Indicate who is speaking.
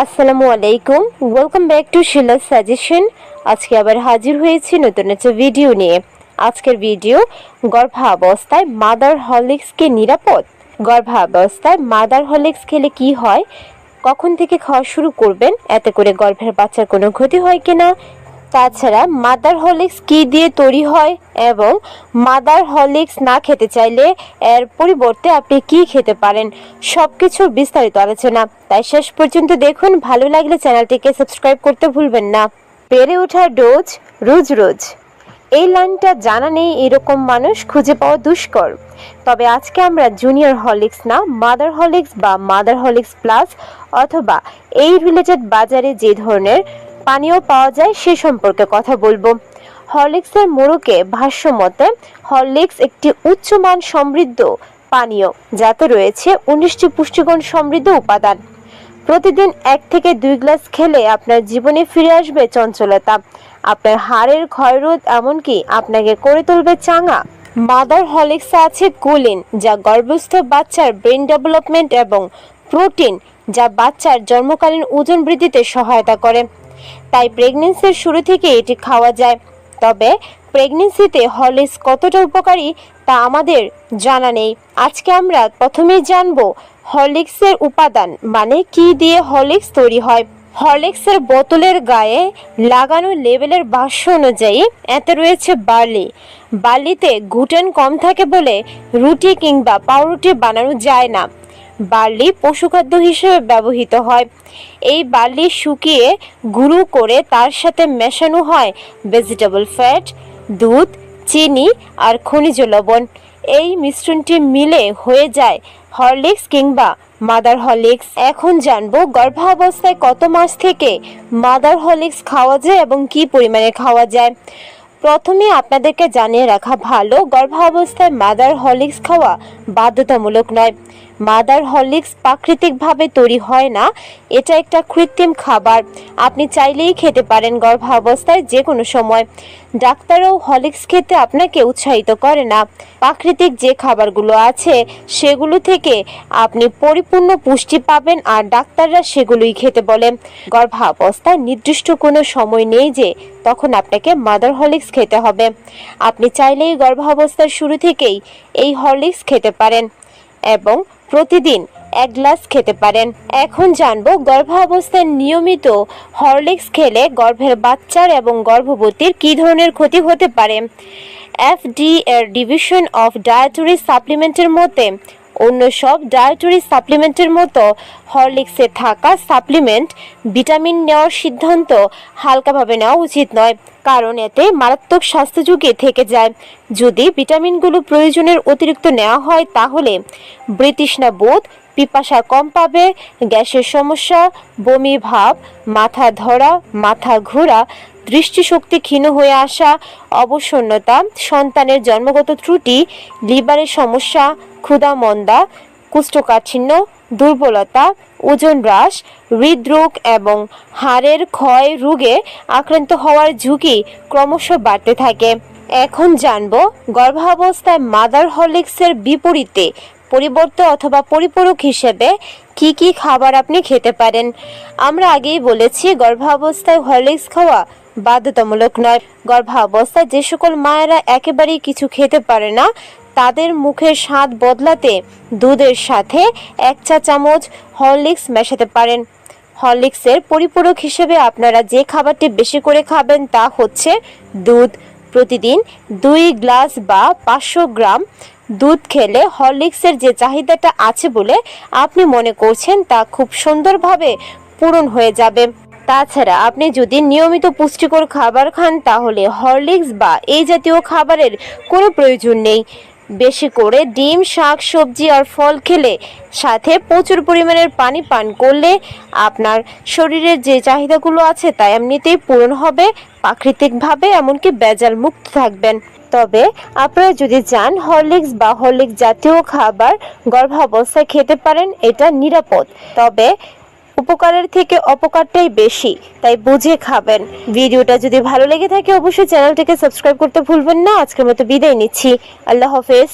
Speaker 1: আসসালামু আলাইকুম। Welcome back to Shila suggestion আজকে আবার হাজির হয়েছি নতুন একটা ভিডিও নিয়ে। আজকের ভিডিও গর্ভাবস্থায় মাদার হরলিক্সকে নিরাপদ? গর্ভাবস্থায় মাদার হরলিক্স খেলে কি হয়? কখন থেকে খাওয়া শুরু করবেন? এতে করে গর্ভের বাচ্চার কোনো ক্ষতি হয় কিনা? তাছাড়া মাদার হরলিক্স কি দিয়ে তৈরি হয় এবং মাদার হরলিক্স না খেতে চাইলে এর পরিবর্তে আপনি কি খেতে পারেন সব কিছুর বিস্তারিত আলোচনা। তাই শেষ পর্যন্ত দেখুন, ভালো লাগলে চ্যানেলটিকে সাবস্ক্রাইব করতে ভুলবেন না। বেড়ে ওঠার ডোজ, রোজ রোজ। এই লাইনটা জানা নেই, এরকম মানুষ খুঁজে পাওয়া দুষ্কর। তবে আজকে আমরা জুনিয়র হরলিক্স না, মাদার হরলিক্স বা মাদার হরলিক্স প্লাস অথবা এই রিলেটেড বাজারে যে ধরনের পানীয় পাওয়া যায় সে সম্পর্কে কথা বলব। হরলিক্সের মোড়কে ভাষ্য মতে হরলিক্স একটি উচ্চমান সমৃদ্ধ পানীয়, যাতে রয়েছে উনিশটি পুষ্টিগুণ সমৃদ্ধ উপাদান। প্রতিদিন এক থেকে দুই গ্লাস খেলে আপনার জীবনে ফিরে আসবে চঞ্চলতা। আপনার হাড়ের ক্ষয়রোধ এমনকি আপনাকে করে তুলবে চাঙা। মাদার হলিক্সে আছে কুলিন, যা গর্ভস্থ বাচ্চার ব্রেন ডেভেলপমেন্ট এবং প্রোটিন, যা বাচ্চার জন্মকালীন ওজন বৃদ্ধিতে সহায়তা করে। তাই প্রেগনেন্সির শুরু থেকে এটি খাওয়া যায়। তবে প্রেগনেন্সিতে হরলিক্স কতটা উপকারী তা আমাদের জানা নেই। আজকে আমরা প্রথমেই জানব হরলিক্সের উপাদান মানে কি দিয়ে হরলিক্স তৈরি হয়। হরলিক্সের বোতলের গায়ে লাগানো লেবেলের ভাষ্য অনুযায়ী এতে রয়েছে বার্লি। বার্লিতে গ্লুটেন কম থাকে বলে রুটি কিংবা পাউরুটি বানানো যায় না। বার্লি পশুখাদ্য হিসেবে ব্যবহৃত হয়। এই বার্লি শুকিয়ে গুঁড়ো করে তার সাথে মেশানো হয় ভেজিটেবল ফ্যাট দুধ, চিনি আর খনিজ লবণ। এই মিশ্রণটি মিলে হয়ে যায় হরলিক্স কিংবা মাদার হরলিক্স। এখন জানব গর্ভাবস্থায় কত মাস থেকে মাদার হরলিক্স খাওয়া যায় এবং কি পরিমাণে খাওয়া যায়। প্রথমে আপনাদেরকে জানিয়ে রাখা ভালো, গর্ভাবস্থায় মাদার হরলিক্স খাওয়া বাধ্যতামূলক নয়। মাদার হরলিক্স প্রাকৃতিকভাবে তৈরি হয় না। এটা একটা কৃত্রিম খাবার। আপনি চাইলেই খেতে পারেন গর্ভাবস্থায় যে কোনো সময়। ডাক্তারও হরলিক্স খেতে আপনাকে উৎসাহিত করে না। প্রাকৃতিক যে খাবারগুলো আছে, সেগুলো থেকে আপনি পরিপূর্ণ পুষ্টি পাবেন আর ডাক্তাররা সেগুলোই খেতে বলে। গর্ভাবস্থায় নির্দিষ্ট কোনো সময় নেই যে তখন আপনাকে মাদার হরলিক্স খেতে হবে। আপনি চাইলেই গর্ভাবস্থার শুরু থেকেই এই হরলিক্স খেতে পারেন। এবং প্রতিদিন এক গ্লাস খেতে পারেন। এখন জানব গর্ভাবস্থায় নিয়মিত হরলিক্স খেলে গর্ভের বাচ্চার এবং গর্ভবতীর কী ধরনের ক্ষতি হতে পারে? এফডিএর ডিভিশন অফ ডায়েটরি সাপ্লিমেন্টের মতে অন্য সব ডায়েটরি সাপ্লিমেন্টের মতো হরলিক্সে থাকা সাপ্লিমেন্ট ভিটামিন নেওয়ার সিদ্ধান্ত হালকাভাবে নেওয়া উচিত নয়। কারণ এতে মারাত্মক স্বাস্থ্য ঝুঁকি থেকে যায়। যদি ভিটামিনগুলো প্রয়োজনের অতিরিক্ত নেওয়া হয় তাহলে বৃতৃষ্ণা বোধ পিপাসা কম পাবে, গ্যাসের সমস্যা, বমি ভাব, মাথা ধরা, মাথা ঘোরা, দৃষ্টিশক্তি ক্ষীণ হয়ে আসা, অবসন্নতা, সন্তানের জন্মগত ত্রুটি, লিভারের সমস্যা ক্ষুধা, মন্দা, কুষ্ঠকাঠিন্য, দুর্বলতা, ওজন হ্রাস, হৃদরোগ এবং হাড়ের ক্ষয় রোগে আক্রান্ত হওয়ার ঝুঁকি ক্রমশ বাড়তে থাকে। এখন জানব, গর্ভাবস্থায় মাদার হরলিক্সের বিপরীতে পরিবর্তে অথবা পরিপূরক হিসেবে কি কি খাবার আপনি খেতে পারেন? আমরা আগেই বলেছি, গর্ভাবস্থায় হরলিক্স খাওয়া বাধ্যতামূলক নয়। গর্ভাবস্থায় যে সকল মায়েরা একেবারেই কিছু খেতে পারে না তাদের মুখের স্বাদ বদলাতে দুধের সাথে এক চা চামচ হরলিক্স মেশাতে পারেন। হরলিক্সের পরিপূরক হিসেবে আপনারা যে খাবারটি বেশি করে খাবেন তা হচ্ছে দুধ। প্রতিদিন দুই গ্লাস বা পাঁচশো গ্রাম দুধ খেলে হরলিক্সের যে চাহিদাটা আছে বলে আপনি মনে করছেন তা খুব সুন্দরভাবে পূরণ হয়ে যাবে। তাছাড়া আপনি যদি নিয়মিত পুষ্টিকর খাবার খান তাহলে হরলিক্স বা এই জাতীয় খাবারের কোনো প্রয়োজন নেই। বেশি করে ডিম, শাক, সবজি আর ফল খেলে সাথে প্রচুর পরিমাণের পানি পান করলে আপনার শরীরের যে চাহিদাগুলো আছে তা এমনিতেই পূরণ হবে, প্রাকৃতিকভাবে এমনকি বেজাল মুক্ত থাকবেন। তবে আপনারা যদি চান হরলিক্স বা হরলিক্স জাতীয় খাবার গর্ভাবস্থায় খেতে পারেন, এটা নিরাপদ। তবে উপকারের থেকে অপকারটাই বেশি, তাই বুঝে খাবেন। ভিডিওটা যদি ভালো লেগে থাকে, অবশ্যই চ্যানেলটিকে সাবস্ক্রাইব করতে ভুলবেন না। আজকের মতো বিদায় নিচ্ছি। আল্লাহ হাফেজ।